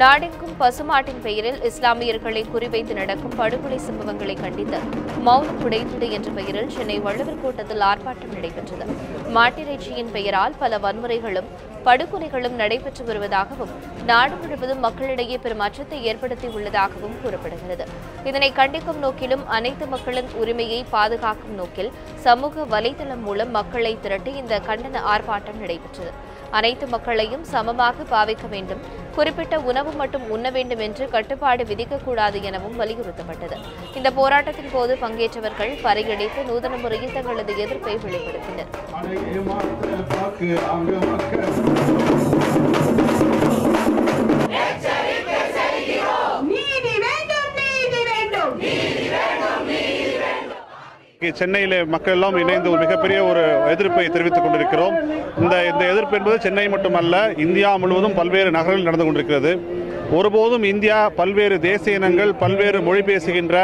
நாடெங்கும் பசுமாட்டின் பெயரில் இஸ்லாமியர்களை குறிவைத்து நடக்கும் படுகொலை சம்பவங்களை கண்டித்து மௌனம் குடைத்திடு என்ற பெயரில் சென்னை வள்ளுவர் கூட்டத்தில் ஆர்ப்பாட்டம் நடைபெற்றது. மாட்டிறைச்சியின் பெயரால் பல வன்முறைகளும் படுகொலைகளும் நடைபெற்று வருவதாகவும் நாடு முழுவதும் மக்களிடையே பெரும் அச்சத்தை ஏற்படுத்தி உள்ளதாகவும் கூறப்படுகிறது. இதனை கண்டிக்கும் நோக்கிலும் அனைத்து மக்களின் உரிமையை பாதுகாக்கும் நோக்கில் சமூக வலைதளம் மூலம் மக்களை திரட்டி இந்த கண்டன ஆர்ப்பாட்டம் நடைபெற்றது. அனைத்து மக்களையும் சமமாக பாவிக்க வேண்டும். குறிப்பிட்ட உணவு மட்டும் உண்ண வேண்டும் என்று கட்டுப்பாடு விதிக்கக்கூடாது எனவும் வலியுறுத்தப்பட்டது. இந்த போராட்டத்தின் போது பங்கேற்றவர்கள் பறையடித்து நூதன முறையில் தங்களது எதிர்ப்பை வெளிப்படுத்தினர். சென்னையிலே மக்கள் எல்லாம் இணைந்து ஒரு மிகப்பெரிய ஒரு எதிர்ப்பை தெரிவித்துக் கொண்டிருக்கிறோம். இந்த இந்த எதிர்ப்பு என்பது சென்னை மட்டுமல்ல இந்தியா முழுவதும் பல்வேறு நகரங்களில் நடந்து கொண்டிருக்கிறது. ஒருபோதும் இந்தியா பல்வேறு தேசிய இனங்கள் பல்வேறு மொழி பேசுகின்ற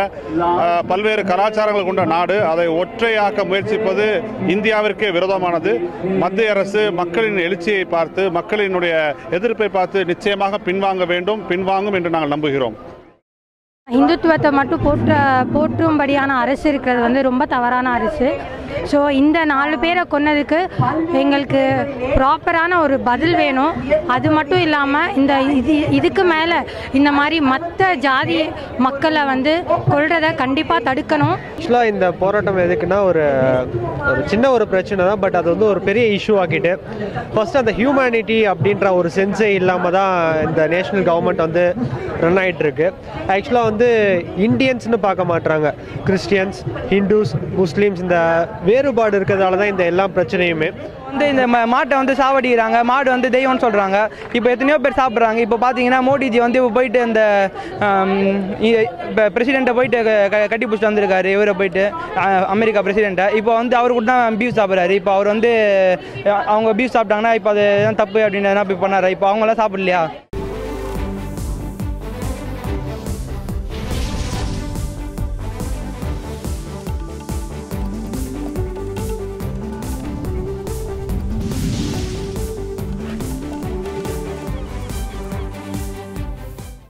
பல்வேறு கலாச்சாரங்கள் கொண்ட நாடு. அதை ஒற்றையாக்க முயற்சிப்பது இந்தியாவிற்கே விரோதமானது. மத்திய அரசு மக்களின் எழுச்சியை பார்த்து மக்களினுடைய எதிர்ப்பை பார்த்து நிச்சயமாக பின்வாங்க வேண்டும் பின்வாங்கும் என்று நாங்கள் நம்புகிறோம். இந்துத்துவத்தை மட்டும் போற்ற போற்றும்படியான அரசு இருக்கிறது வந்து ரொம்ப தவறான அரசு. ஸோ இந்த நாலு பேரை கொன்னதுக்கு எங்களுக்கு ப்ராப்பரான ஒரு பதில் வேணும். அது மட்டும் இல்லாமல் இந்த இது இதுக்கு மேலே இந்த மாதிரி மற்ற ஜாதி மக்களை வந்து கொள்றதை கண்டிப்பாக தடுக்கணும். ஆக்சுவலாக இந்த போராட்டம் எதுக்குன்னா ஒரு ஒரு சின்ன ஒரு பிரச்சனை தான் பட் அது வந்து ஒரு பெரிய இஷ்யூ ஆக்கிட்டு. ஃபர்ஸ்ட் அந்த ஹியூமனிட்டி அப்படின்ற ஒரு சென்ஸே இல்லாமல் தான் இந்த நேஷனல் கவர்மெண்ட் வந்து ரன் ஆகிட்டு இருக்கு. ஆக்சுவலாக வந்து இந்தியன்ஸ்னு பார்க்க மாட்றாங்க. கிறிஸ்டியன்ஸ் ஹிந்துஸ் முஸ்லீம்ஸ் இந்த வேறுபாடு இருக்கிறதால தான் இந்த எல்லா பிரச்சனையுமே. வந்து இந்த மாட்டை வந்து சாவடிக்கிறாங்க மாடு வந்து தெய்வம்னு சொல்கிறாங்க இப்போ எத்தனையோ பேர் சாப்பிட்றாங்க. இப்போ பார்த்தீங்கன்னா மோடிஜி வந்து இப்போ போயிட்டு இந்த பிரசிடெண்ட்டை போயிட்டு க- க- கட்டி பிடிச்சிட்டு வந்திருக்காரு இவரை போயிட்டு அமெரிக்கா பிரசிடெண்ட்டை இப்போ வந்து அவர் கூட தான் பீஃப் சாப்பிட்றாரு. இப்போ அவர் வந்து அவங்க பீஃப் சாப்பிட்டாங்கன்னா இப்போ அது தப்பு அப்படின்னு எதனா போய் பண்ணார்? இப்போ அவங்களாம் சாப்பிடலையா?